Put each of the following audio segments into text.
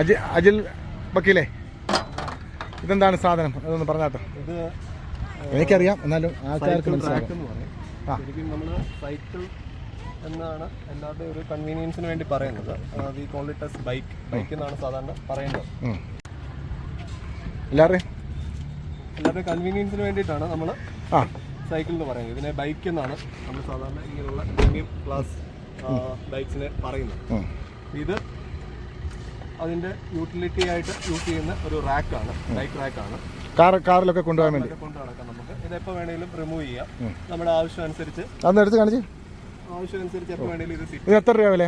അജി അജിൽ വക്കീലേ? ഇതെന്താണ് സാധനം? അതൊന്ന് പറഞ്ഞാട്ടോ. ഇത് എനിക്കറിയാം. എന്നാലും ആൾക്കാർക്ക് സൈക്കിൾ എന്നാണ് എല്ലാവരുടെയും ഒരു കൺവീനിയൻസിന് വേണ്ടി പറയുന്നത്. We call it as bike bike എന്നാണ് സാധാരണ പറയുന്നത്. എല്ലാവരുടെയും? എല്ലാവരുടെയും കൺവീനിയൻസിന് വേണ്ടിയിട്ടാണ് നമ്മൾ ആ. സൈക്കിൾ എന്ന് പറയുന്നത്. ഇതിനെ ബൈക്ക് എന്നാണ് നമ്മൾ സാധാരണ ഇങ്ങനെയുള്ള പ്രീമിയം ക്ലാസ് ബൈക്സിനെ പറയുന്നത്. ഇത് അതിന്റെ യൂട്ടിലിറ്റി ആയിട്ട് യൂസ് ചെയ്യുന്ന ഒരു റാക്കാണ് ബൈക്ക് റാക്കാണ് കാർ കാറിലൊക്കെ കൊണ്ടുപോകാൻ വേണ്ടി? കൊണ്ട് നടക്കാം നമുക്ക്. ഇത് എപ്പോൾ വേണമെങ്കിലും റിമൂവ് ചെയ്യാം. നമ്മുടെ ആവശ്യം അനുസരിച്ച്. അന്ന് എടുത്ത് കാണിച്ച്? ആവശ്യം അനുസരിച്ച് എപ്പോൾ വേണമെങ്കിലും ഇത് ഇത് എത്ര രൂപ വില?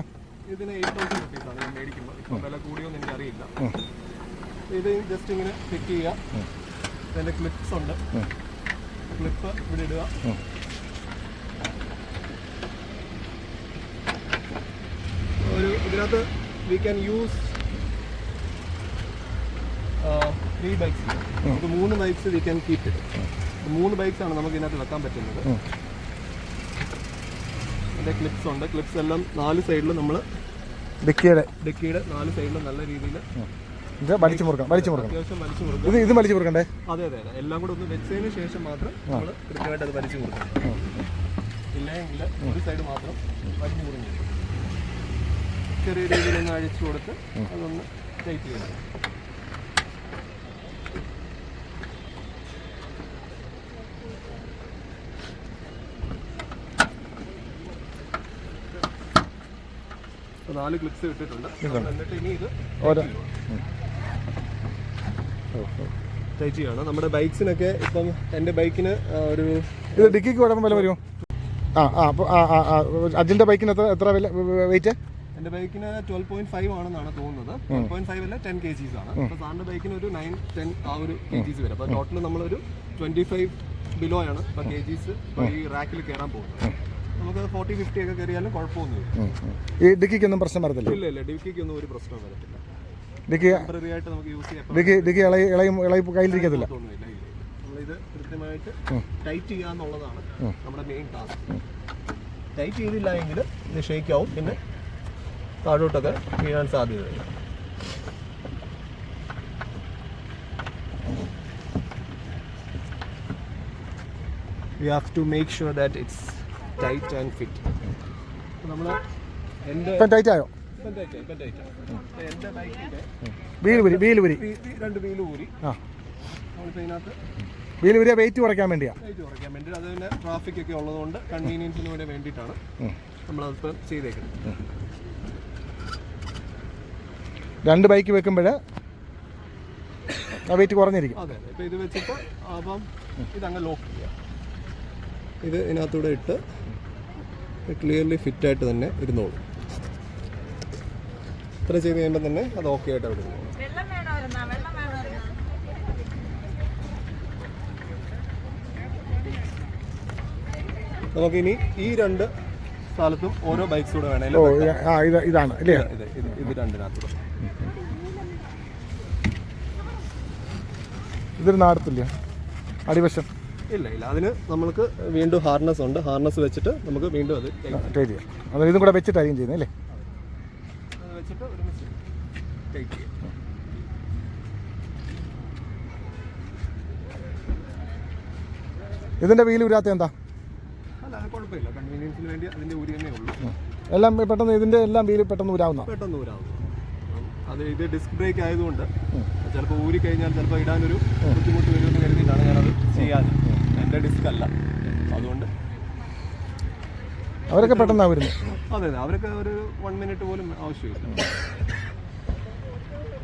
ഇതിന് എയ്റ്റ് തൗസൻഡ് റുപ്പീസ് ആണ് ഞാൻ മേടിക്കുമ്പോൾ ഇപ്പോൾ വില കൂടിയോന്ന് എനിക്കറിയില്ല. ഇത് ജസ്റ്റ് ഇങ്ങനെ ഫിറ്റ് ചെയ്യുക. ഇതിന്റെ ക്ലിപ്സ് ഉണ്ട്. ക്ലിപ്പ് ഇവിടെ ഇടുക. ഒരു ഇതിനകത്ത് we can use three bikes നമുക്ക് മൂന്ന് bikes we can keep it മൂന്ന് ബൈക്സ് ആണ് നമുക്ക് ഇതിനകത്ത് വെക്കാൻ പറ്റുന്നത്. അതിന്റെ ക്ലിപ്സ് ഉണ്ട്. ക്ലിപ്സ് എല്ലാം നാല് സൈഡിലും നമ്മൾ ഡിക്കിയുടെ. ഡിക്കിയുടെ നാല് സൈഡിലും നല്ല രീതിയിൽ ഇത് വലിച്ചു മുറുക്കണം വലിച്ചു മുറുക്കണം ഇത് ഇത് വലിച്ചു മുറുക്കണ്ടേ? അതെ അതെ അതെ. എല്ലാം കൂടെ ഒന്ന് വെച്ചതിന് ശേഷം മാത്രം നമ്മൾ കൃത്യമായിട്ട് അത് വലിച്ചു കൊടുക്കണം ഇല്ലെങ്കിൽ ഒരു സൈഡ് മാത്രം വലിച്ചു മുറിഞ്ഞു ചെറിയ രീതിയിൽ ഒന്ന് അഴിച്ചു കൊടുത്ത് അതൊന്ന് ടൈറ്റ് ചെയ്യണം. നാല് ക്ലിപ്സ് ഇട്ടിട്ടുണ്ട്. എന്നിട്ട് ഇനി ഇത് ചെയ്യണം നമ്മുടെ ബൈക്സിനൊക്കെ ഇപ്പം എന്റെ ബൈക്കിന് ഒരു ഇത് ഡിക്കിക്ക് കുഴപ്പം വില വരുമോ? ആ ആ അപ്പോൾ ആ ആ അജിന്റെ ബൈക്കിന് എത്ര എത്ര വില വെയിറ്റ് എന്റെ ബൈക്കിന് ട്വൽവ് പോയിന്റ് ഫൈവ് ആണെന്നാണ് തോന്നുന്നത്. ട്വൽവ് പോയിന്റ് ഫൈവ് അല്ല ടെൻ കെ ജീസ് ആണ് അപ്പോൾ സാറിന്റെ ബൈക്കിന് ഒരു നയൻ ടെൻ ആ ഒരു കെ ജീസ് വരും. അപ്പോൾ ടോട്ടൽ നമ്മളൊരു ട്വന്റി ഫൈവ് ബിലോ ആണ്. ഇപ്പോൾ കെ ജീസ് ഈ റാക്കിൽ കയറാൻ പോകുന്നത്. നമുക്ക് ഫോർട്ടി ഫിഫ്റ്റി ഒക്കെ കയറിയാലും കുഴപ്പമൊന്നുമില്ല ഈ ഡിക്കിക്കൊന്നും പ്രശ്നം വരത്തില്ല? ഇല്ല ഇല്ല ഡിക്കിക്ക് ഒന്നും ഒരു പ്രശ്നം വരത്തില്ല. ഡിക്കി ടെമ്പററി ആയിട്ട് നമുക്ക് യൂസ് ഡിക്കി ഡിക്കി ഇളയി ഇളയും കയ്യിലിരിക്കത്തില്ല. നമ്മളിത് കൃത്യമായിട്ട് ടൈറ്റ് ചെയ്യുക എന്നുള്ളതാണ് നമ്മുടെ മെയിൻ ടാസ്ക് ടൈറ്റ് ചെയ്തില്ല എങ്കിൽ ഇത് ഷേക്ക് ആവും. പിന്നെ താഴോട്ടൊക്കെ വീഴാൻ സാധ്യതയുണ്ട് we have to make sure that it's tight and fit നമ്മൾ എന്റെ ഇപ്പം ടൈറ്റ് ആയോ? ഇപ്പം ടൈറ്റ് ഇപ്പം ടൈറ്റ് എന്റെ ബൈക്കിന്റെ വീൽ ഉരി വീൽ ഉരി രണ്ട് വീൽ ഊരി. ആ. നമ്മളിപ്പോൾ ഇതിനകത്ത് വീൽ ഉരിയ വെയിറ്റ് കുറയ്ക്കാൻ വേണ്ടിയാ? വെയിറ്റ് കുറയ്ക്കാൻ വേണ്ടി അത് ട്രാഫിക് ഒക്കെ ഉള്ളതുകൊണ്ട് കൺവീനിയൻസിന് വേണ്ടി വേണ്ടിയിട്ടാണ് നമ്മളതിപ്പം ചെയ്തേക്കുന്നത്. രണ്ട് ബൈക്ക് വെക്കുമ്പോൾ ആ വെയിറ്റ് കുറഞ്ഞിരിക്കും. അതെ ഇത് വെച്ചിട്ട് അപ്പം ഇതങ്ങ് ലോക്ക് ചെയ്യുക ഇത് ഇതിനകത്തൂടെ ഇട്ട് ക്ലിയർലി ഫിറ്റായിട്ട് തന്നെ ഇരുന്നോളും. ഇത്ര ചെയ്ത് കഴിയുമ്പോൾ തന്നെ അത് ഓക്കെ ആയിട്ട് അവിടെ ഇരുന്നോളും നമുക്കിനി ഈ രണ്ട് സ്ഥലത്തും ഓരോ ബൈക്സ് കൂടെ ഇത് ഇതാണ് അല്ലേ ഇത് രണ്ടിനകത്തൂടെ. ഇതൊരു നാടത്തില്ല. അടിവശം. ഇല്ല ഇല്ല. അതിന് നമ്മൾക്ക് വീണ്ടും ഹാർനസ് ഉണ്ട്. ഹാർനസ് വെച്ചിട്ട് നമുക്ക് വീണ്ടും അത് ടൈറ്റ് ചെയ്യാം അതായത് ഇതും കൂടെ വെച്ചിട്ടായിരിക്കും ചെയ്യുന്നത് അല്ലേ? അത് വെച്ചിട്ട് ഒരുമിച്ച് ടൈറ്റ് ചെയ്യാം ഇതിന്റെ വീൽ ഉരാത്ത എന്താ? അല്ല അത് കുഴപ്പമില്ല. കൺവീനിയൻസിന് വേണ്ടി അതിന്റെ ഊരി തന്നെ ഉള്ളൂ. എല്ലാം പെട്ടെന്ന് ഇതിന്റെ എല്ലാം വീൽ പെട്ടെന്ന് ഉരാവുന്ന പെട്ടെന്ന് ഊരാവും. അത് ഇത് ഡിസ്ക് ബ്രേക്ക് ആയതുകൊണ്ട് ചിലപ്പോൾ ഊരി കഴിഞ്ഞാൽ ചിലപ്പോൾ ഇടാനൊരു ബുദ്ധിമുട്ട് വരുമെന്ന് കരുതിയിട്ടാണ് ഞാനത് ചെയ്യാൻ എന്റെ ഡിസ്ക് അല്ല. അതുകൊണ്ട് അവരൊക്കെ പെട്ടെന്ന് വരുന്നത് അതെ അതെ. അവരൊക്കെ ഒരു വൺ മിനിറ്റ് പോലും ആവശ്യമില്ല.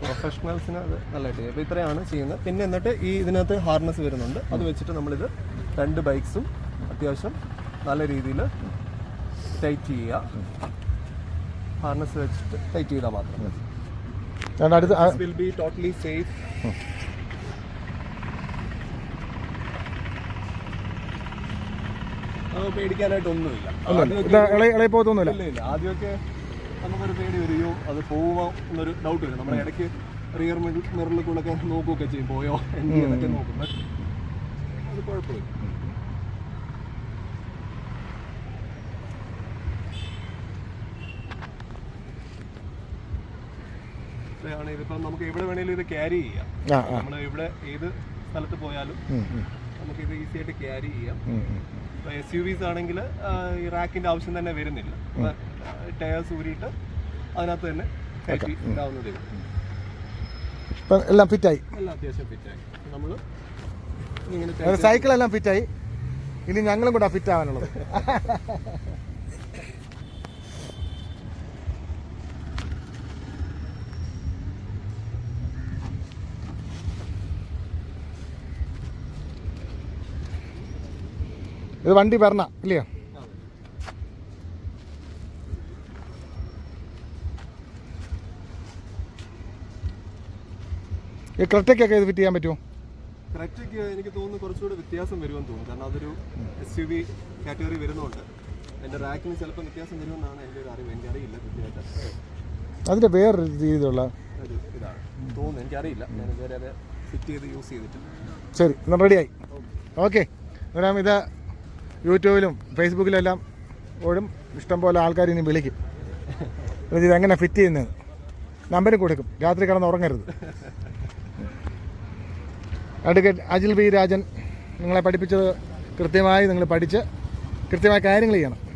പ്രൊഫഷണൽസിന് അത് നല്ലതായിട്ട്. ചെയ്യും അപ്പോൾ ഇത്രയാണ് ചെയ്യുന്നത്. പിന്നെ എന്നിട്ട് ഈ ഇതിനകത്ത് ഹാർനസ് വരുന്നുണ്ട്. അത് വെച്ചിട്ട് നമ്മളിത് രണ്ട് ബൈക്സും അത്യാവശ്യം നല്ല രീതിയിൽ ടൈറ്റ് ചെയ്യുക. ഹാർനസ് വെച്ചിട്ട് ടൈറ്റ് ചെയ്താൽ മാത്രം മതി. വിൽ ബി ടോട്ടലി സേഫ് പേടിക്കാനായിട്ടൊന്നുമില്ല. ഒന്നുമില്ല. ഇത് ഇളയി ഇളയി ഇല്ല ഇല്ല. ആദ്യമൊക്കെ നമുക്കൊരു പേടി വരുമോ അത് പോവുമോ എന്നൊരു ഡൗട്ട് വരും. നമ്മുടെ ഇടയ്ക്ക് റിയർ മിററിൽ കൂടെ ഒക്കെ നോക്കുകയൊക്കെ ചെയ്യും. പോയോ? എന്ത് ചെയ്യുന്നൊക്കെ നോക്കും. അത് കുഴപ്പമില്ല. ആണ് ഇതിപ്പം നമുക്ക് എവിടെ വേണേലും ഇത് ക്യാരി ചെയ്യാം. നമ്മൾ എവിടെ ഏത് സ്ഥലത്ത് പോയാലും നമുക്ക് ഇത് ഈസി ആയിട്ട് ക്യാരി ചെയ്യാം. എസ് യു വിസ് ആണെങ്കിൽ ഈ റാക്കിന്റെ ആവശ്യം തന്നെ വരുന്നില്ല. ടയേഴ്സ് ഊരിയിട്ട് അതിനകത്ത് തന്നെ കയറ്റി ഇപ്പം എല്ലാം ഫിറ്റായി? എല്ലാം അത്യാവശ്യം ഫിറ്റായി. നമ്മൾ സൈക്കിളെല്ലാം ഫിറ്റായി. ഇനി ഞങ്ങളും കൂടെ ഫിറ്റ് ആവാനുള്ളത് ഇത് വണ്ടി വരണ ഇല്ലയോ? ഈ ക്രെറ്റയ്ക്കൊക്കെ ഇത് ഫിറ്റ് ചെയ്യാൻ പറ്റുമോ? ക്രെറ്റയ്ക്ക് എനിക്ക് തോന്നുന്നു കുറച്ചുകൂടി വ്യത്യാസം വരുമെന്ന് തോന്നുന്നു. കാരണം അതൊരു എസ് യു വി കാറ്റഗറി വരുന്നുണ്ട് എന്റെ റാക്കിന് ചിലപ്പോൾ വ്യത്യാസം വരുമെന്നാണ് എന്റെ ഒരു അറിവ്. എനിക്കറിയില്ല കൃത്യമായിട്ട്. അതിന്റെ വേറൊരു രീതിയിലുള്ള ഒരു ഇതാണ്. തോന്നുന്നു. എനിക്കറിയില്ല ഞാൻ ഇതുവരെ ഫിറ്റ് ചെയ്ത് യൂസ് ചെയ്തിട്ടില്ല. ശരി എന്നാൽ റെഡിയായി ഓക്കെ ഇത് യൂട്യൂബിലും ഫേസ്ബുക്കിലും എല്ലാം ഓടും. ഇഷ്ടംപോലെ ആൾക്കാർ ഇനി വിളിക്കും. ഇത് എങ്ങനെ ഫിറ്റ് ചെയ്യുന്നത്? നമ്പര് കൊടുക്കും. രാത്രി കിടന്ന് ഉറങ്ങരുത്. അഡ്വക്കേറ്റ് അജിൽ വി രാജൻ നിങ്ങളെ പഠിപ്പിച്ചത് കൃത്യമായി നിങ്ങൾ പഠിച്ച് കൃത്യമായ കാര്യങ്ങൾ ചെയ്യണം.